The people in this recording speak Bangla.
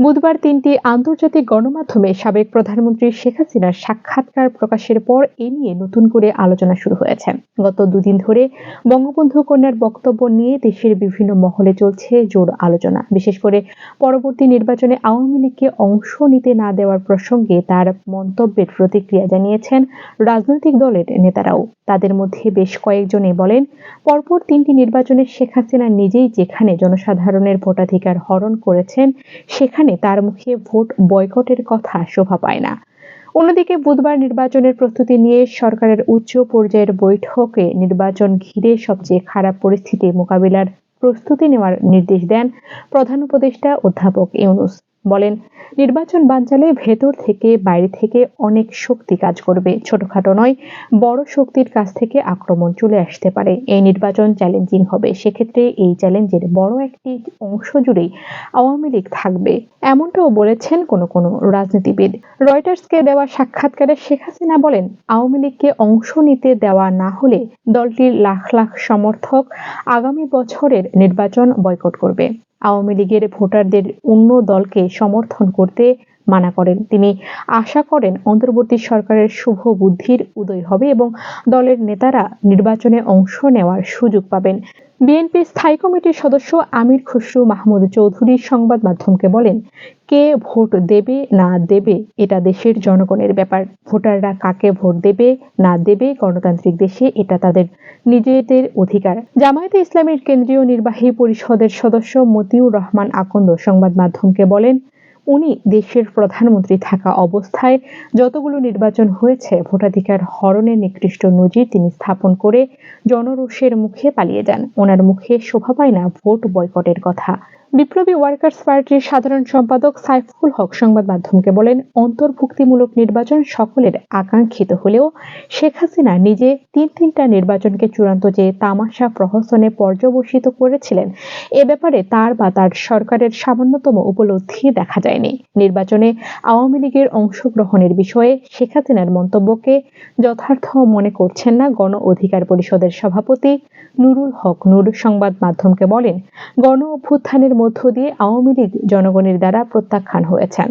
বুধবার তিনটি আন্তর্জাতিক গণমাধ্যমে সাবেক প্রধানমন্ত্রী শেখ হাসিনার সাক্ষাৎকার প্রকাশের পর এ নিয়ে নতুন করে আলোচনা শুরু হয়েছে। গত দুদিন ধরে বঙ্গবন্ধু কন্যার বক্তব্য নিয়ে দেশের বিভিন্ন মহলে চলছে জোর আলোচনা। বিশেষ করে পরবর্তী নির্বাচনে আওয়ামী লীগকে অংশ নিতে না দেওয়ার প্রসঙ্গে তার মন্তব্যের প্রতিক্রিয়া জানিয়েছেন রাজনৈতিক দলের নেতারাও। তাদের মধ্যে বেশ কয়েকজনে বলেন, পরপর তিনটি নির্বাচনে শেখ হাসিনা নিজেই যেখানে জনসাধারণের ভোটাধিকার হরণ করেছেন, সেখানে তার মুখে ভোট বয়কটের কথা শোভা পায় না। অন্যদিকে বুধবার নির্বাচনের প্রস্তুতি নিয়ে সরকারের উচ্চ পর্যায়ের বৈঠকে নির্বাচন ঘিরে সবচেয়ে খারাপ পরিস্থিতি মোকাবিলার প্রস্তুতি নেওয়ার নির্দেশ দেন প্রধান উপদেষ্টা অধ্যাপক ইউনুস। বলেন, নির্বাচন বানচালে ভেতর থেকে বাইরে থেকে অনেক শক্তি কাজ করবে। ছোটখাটো নয়, বড় শক্তির কাছ থেকে আক্রমণ চলে আসতে পারে। এই নির্বাচন চ্যালেঞ্জিং হবে। সেক্ষেত্রে এই চ্যালেঞ্জের বড় একটি অংশ জুড়েই আওয়ামী লীগ থাকবে। এমনটাও বলেছেন কোনো কোনো রাজনীতিবিদ। রয়টার্সকে দেওয়া সাক্ষাৎকারে শেখ হাসিনা বলেন, আওয়ামী লীগকে অংশ নিতে দেওয়া না হলে দলটির লাখ লাখ সমর্থক আগামী বছরের নির্বাচন বয়কট করবে। আওয়ামী লীগের ভোটারদের অন্য দলকে সমর্থন করতে মানা করেন। তিনি আশা করেন অন্তর্বর্তী সরকারের শুভ বুদ্ধির উদয় হবে এবং দলের নেতারা নির্বাচনে অংশ নেওয়ার সুযোগ পাবেন। বিএনপি স্থায়ী কমিটির সদস্য আমির খসরু মাহমুদ চৌধুরী সংবাদ মাধ্যমকে বলেন, কে ভোট দেবে না দেবে এটা দেশের জনগণের ব্যাপার। ভোটাররা কাকে ভোট দেবে না দেবে গণতান্ত্রিক দেশে এটা তাদের নিজেদের অধিকার। জামায়াতে ইসলামের কেন্দ্রীয় নির্বাহী পরিষদের সদস্য মতিউর রহমান আকন্দ সংবাদ মাধ্যমকে বলেন উনি দেশের প্রধানমন্ত্রী থাকা অবস্থায় যতগুলো নির্বাচন হয়েছে, ভোটাধিকার হরণের নিকৃষ্ট নজির তিনি স্থাপন করে জনরোষের মুখে পালিয়ে যান। ওনার মুখে শোভা পায় না ভোট বয়কটের কথা। বিপ্লবী ওয়ার্কার্স পার্টির সাধারণ সম্পাদক সাইফুল হক সংবাদ মাধ্যমকে বলেন, অন্তর্ভুক্তিমূলক নির্বাচন সকলের আকাঙ্ক্ষিত হলেও শেখ হাসিনা নিজে তিন তিনটা নির্বাচনকে চূড়ান্ত যে তামাশা প্রহসনে পর্যবসিত করেছিলেন, এ ব্যাপারে তার বা তার সরকারের সামান্যতম উপলব্ধি দেখা যায়নি। নির্বাচনে আওয়ামী লীগের অংশগ্রহণের বিষয়ে শেখ হাসিনার মন্তব্যকে যথার্থ মনে করছেন না গণ অধিকার পরিষদের সভাপতি নুরুল হক নূর সংবাদ মাধ্যমকে বলেন, গণ অভ্যুত্থানের মধ্য দিয়ে আওয়ামী লীগ জনগণের দ্বারা প্রত্যাখ্যান হয়েছেন।